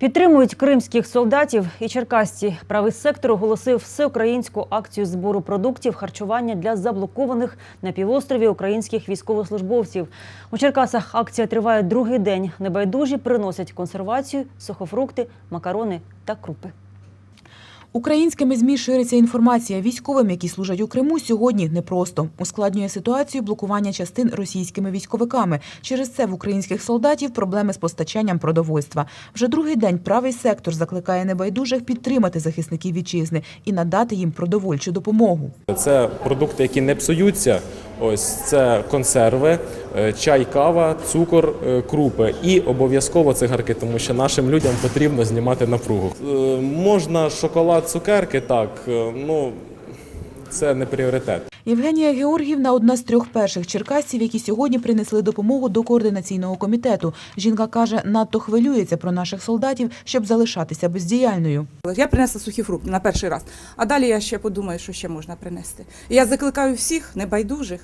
Підтримують кримських солдатів і черкасці. Правий сектор оголосив всеукраїнську акцію збору продуктів харчування для заблокованих на півострові українських військовослужбовців. У Черкасах акція триває другий день. Небайдужі приносять консервацію, сухофрукти, макарони та крупи. Українськими ЗМІ шириться інформація військовим, які служать у Криму, сьогодні непросто. Ускладнює ситуацію блокування частин російськими військовиками. Через це в українських солдатів проблеми з постачанням продовольства. Вже другий день правий сектор закликає небайдужих підтримати захисників вітчизни і надати їм продовольчу допомогу. Це продукти, які не псуються. Ось це консерви, е, чай, кава, цукор, е, крупи і обов'язково цигарки, тому що нашим людям потрібно знімати напругу. Е, Можна шоколад, цукерки, так е, ну це не пріоритет. Євгенія Георгіївна одна з трьох перших черкасців, які сьогодні принесли допомогу до координаційного комітету. Жінка каже, надто хвилюється про наших солдатів, щоб залишатися бездіяльною. Я принесла сухі фрукти на перший раз, а далі я ще подумаю, що ще можна принести. І я закликаю всіх небайдужих,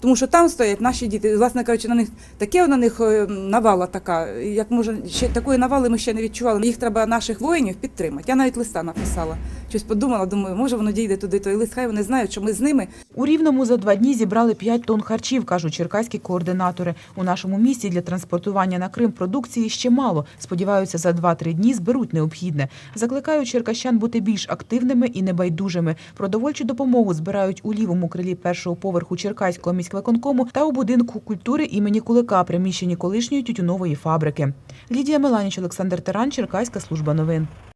тому що там стоять наші діти. Власне кажучи, на них таке на них е, навала така. Як може ще такої навали ми ще не відчували. Їх треба наших воїнів підтримати. Я навіть листа написала. Щось подумала, думаю, може воно дійде туди той лист. Хай вони знають, що ми з ними. У Рівному за два дні зібрали 5 тонн харчів, кажуть черкаські координатори. У нашому місті для транспортування на Крим продукції ще мало. Сподіваються, за 2-3 дні зберуть необхідне. Закликають черкащан бути більш активними і небайдужими. Продовольчу допомогу збирають у лівому крилі першого поверху Черкаського міськвиконкому та у будинку культури імені Кулика, приміщенні колишньої тютюнової фабрики. Лідія Меланіч, Олександр Таран, Черкаська служба новин.